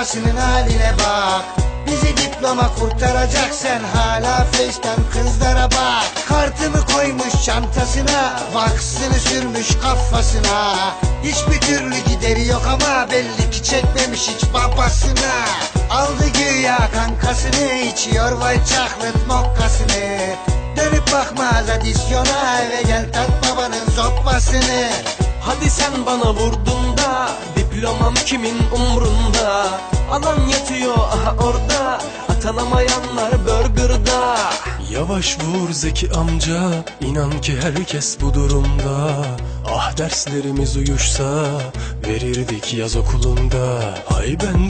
babasının haline bak. Bizi diploma kurtaracak sen hala Face'ten kızlara bak. Kartımı koymuş çantasına Vaksını sürmüş kafasına. Hiçbir türlü gideri yok ama belli ki çekmemiş hiç babasına. Aldı güya kankasını içiyor white chocolate mokkasını. Dönüp bakmaz adisyona eve gel tat babanın zoppasını. Hadi sen bana vurdun da kimin umrunda? Alan yatıyor aha orada. Atanamayanlar burgerda. Yavaş vur Zeki amca inan ki herkes bu durumda. Ah derslerimiz uyuşsa Verirdik yaz okulunda. Ay ben